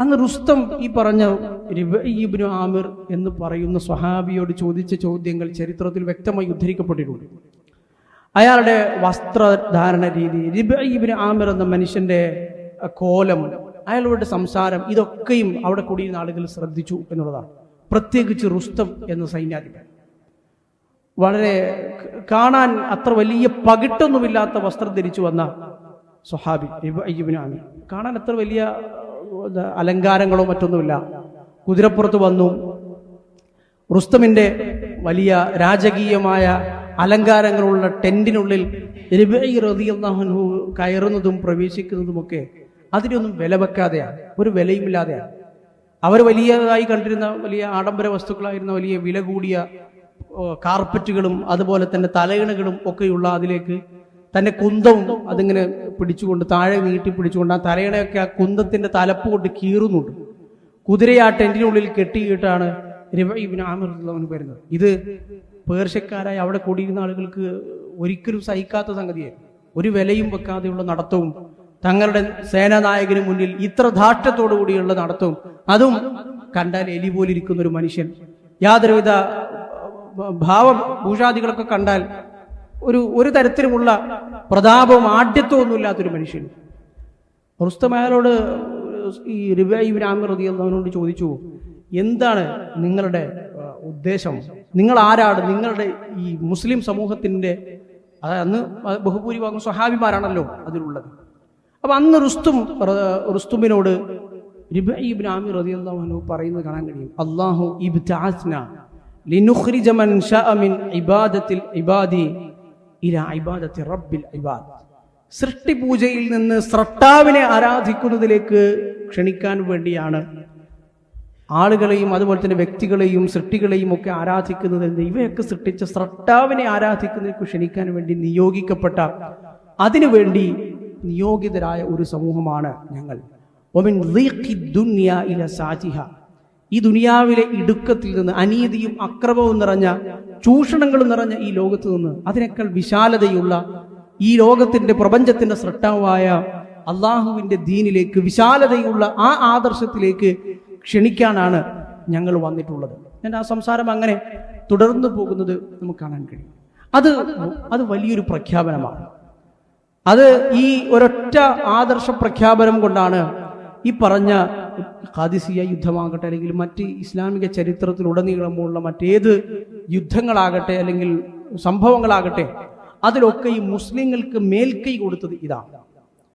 അന്ന് റുസ്തം ഈ പറഞ്ഞ ഇബ്നു ആമിർ എന്ന് പറയുന്ന സ്വഹാബിയോട് ചോദിച്ച ചോദ്യങ്ങൾ ചരിത്രത്തിൽ വ്യക്തമായി ഉദ്ധരിക്കപ്പെട്ടിട്ടുണ്ട്. അയാളുടെ വസ്ത്രധാരണ രീതി ഇബ്നു ആമിർ എന്ന മനുഷ്യന്റെ കോലം അയാളുടെ സംസാരം ഇതൊക്കെയും അവിടെ കൂടിയിരുന്ന ആളുകൾ ശ്രദ്ധിച്ചു എന്നുള്ളതാണ്. പ്രത്യേകിച്ച് റുസ്തം എന്ന സൈന്യാധിപൻ. വളരെ കാണാൻ അത്ര വലിയ പകിട്ടൊന്നുമില്ലാത്ത വസ്ത്രം ധരിച്ചു വന്ന സ്വഹാബി ഇബ്നു ആമിർ. കാണാൻ അത്ര വലിയ അലങ്കാരങ്ങളോ മറ്റൊന്നുമില്ല. കുതിരപ്പുറത്ത് വന്നു. റുസ്തമിന്റെ വലിയ രാജകീയമായ അലങ്കാരങ്ങളുള്ള ടെന്റിനുള്ളിൽ രബീ അൻഹു കയറുന്നതും പ്രവേശിക്കുന്നതുമൊക്കെ അതിനൊന്നും വില വെക്കാതെയാണ്. ഒരു വിലയുമില്ലാതെയാണ്. അവർ വലിയതായി കണ്ടിരുന്ന വലിയ ആഡംബര വസ്തുക്കളായിരുന്ന വലിയ വില കൂടിയ കാർപ്പറ്റുകളും അതുപോലെ തന്നെ തലയിണകളും ഒക്കെയുള്ള അതിലേക്ക് തന്റെ കുന്തവും അതിങ്ങനെ പിടിച്ചുകൊണ്ട് താഴെ നീട്ടി പിടിച്ചുകൊണ്ട് ആ തലയുടെയൊക്കെ ആ കുന്തത്തിന്റെ തലപ്പ് കൊണ്ട് കീറുന്നുണ്ട്. കുതിരയെ ആ ടെന്റിനുള്ളിൽ കെട്ടിയിട്ടാണ് റളിയല്ലാഹു വരുന്നത്. ഇത് പേർഷ്യക്കാരായി അവിടെ കൂടിയിരുന്ന ആളുകൾക്ക് ഒരിക്കലും സഹിക്കാത്ത സംഗതിയായിരുന്നു. ഒരു വിലയും വെക്കാതെയുള്ള നടത്തവും തങ്ങളുടെ സേനാനായകന് മുന്നിൽ ഇത്ര ധാർഷ്ട്യത്തോടു കൂടിയുള്ള നടത്തവും അതും കണ്ടാൽ എലി പോലിരിക്കുന്ന ഒരു മനുഷ്യൻ. യാതൊരുവിധ ഭാവഭൂഷാദികളൊക്കെ കണ്ടാൽ ഒരു ഒരു തരത്തിലുമുള്ള പ്രതാപവും ആഢ്യത്വം ഒന്നും ഇല്ലാത്തൊരു മനുഷ്യൻ. റുസ്തം അയാളോട് ഈ റിബൈബിൻ ആമിർ എന്നവനോട് ചോദിച്ചു എന്താണ് നിങ്ങളുടെ ഉദ്ദേശം? നിങ്ങൾ ആരാണ്? നിങ്ങളുടെ ഈ മുസ്ലിം സമൂഹത്തിന്റെ അന്ന് ബഹുഭൂരിഭാഗം സ്വഹാബിമാരാണല്ലോ അതിലുള്ളത്. അപ്പം അന്ന് റുസ്തും റുസ്തുമിനോട് റിബൈബിൻ ആമിർ റളിയല്ലാഹു അൻഹു പറയുന്നത് കാണാൻ കഴിയും. അള്ളാഹു ഇബ്തഅസ്ന ലിനുഖ്രിജമൻ മിൻ ഇബാദത്തിൽ ഇബാദി ഇലാ ഇബാദത്തി റബ്ബിൽ ഇബാദ്. സൃഷ്ടിപൂജയിൽ നിന്ന് സ്രട്ടാവിനെ ആരാധിക്കുന്നതിലേക്ക് ക്ഷണിക്കാൻ വേണ്ടിയാണ് ആളുകളെയും അതുപോലെ തന്നെ വ്യക്തികളെയും സൃഷ്ടികളെയും ഒക്കെ ആരാധിക്കുന്നതിൽ ഇവയൊക്കെ സൃഷ്ടിച്ച സ്രട്ടാവിനെ ആരാധിക്കുന്നതിലേക്ക് ക്ഷണിക്കാൻ വേണ്ടി നിയോഗിക്കപ്പെട്ട അതിനുവേണ്ടി നിയോഗിതരായ ഒരു സമൂഹമാണ് ഞങ്ങൾ. ഒമിൻ ദുന്യ ഇല സാജിഹ. ഈ ദുനിയാവിലെ ഇടുക്കത്തിൽ നിന്ന് അനീതിയും അക്രമവും നിറഞ്ഞ ചൂഷണങ്ങളും നിറഞ്ഞ ഈ ലോകത്ത് നിന്ന് അതിനേക്കാൾ വിശാലതയുള്ള ഈ ലോകത്തിന്റെ പ്രപഞ്ചത്തിന്റെ സൃഷ്ടാവായ അള്ളാഹുവിന്റെ ദീനിലേക്ക് വിശാലതയുള്ള ആ ആദർശത്തിലേക്ക് ക്ഷണിക്കാനാണ് ഞങ്ങൾ വന്നിട്ടുള്ളത്. എന്റെ ആ സംസാരം അങ്ങനെ തുടർന്നു പോകുന്നത് നമുക്ക് കാണാൻ കഴിയും. അത് അത് വലിയൊരു പ്രഖ്യാപനമാണ്. അത് ഈ ഒരൊറ്റ ആദർശ പ്രഖ്യാപനം കൊണ്ടാണ് ഈ പറഞ്ഞ ഖാദിസിയ യുദ്ധമാകട്ടെ അല്ലെങ്കിൽ മറ്റ് ഇസ്ലാമിക ചരിത്രത്തിൽ ചരിത്രത്തിലുടനീളമുള്ള മറ്റേത് യുദ്ധങ്ങളാകട്ടെ അല്ലെങ്കിൽ സംഭവങ്ങളാകട്ടെ അതിലൊക്കെ ഈ മുസ്ലിങ്ങൾക്ക് മേൽക്കൈ കൊടുത്തത് ഇതാണ്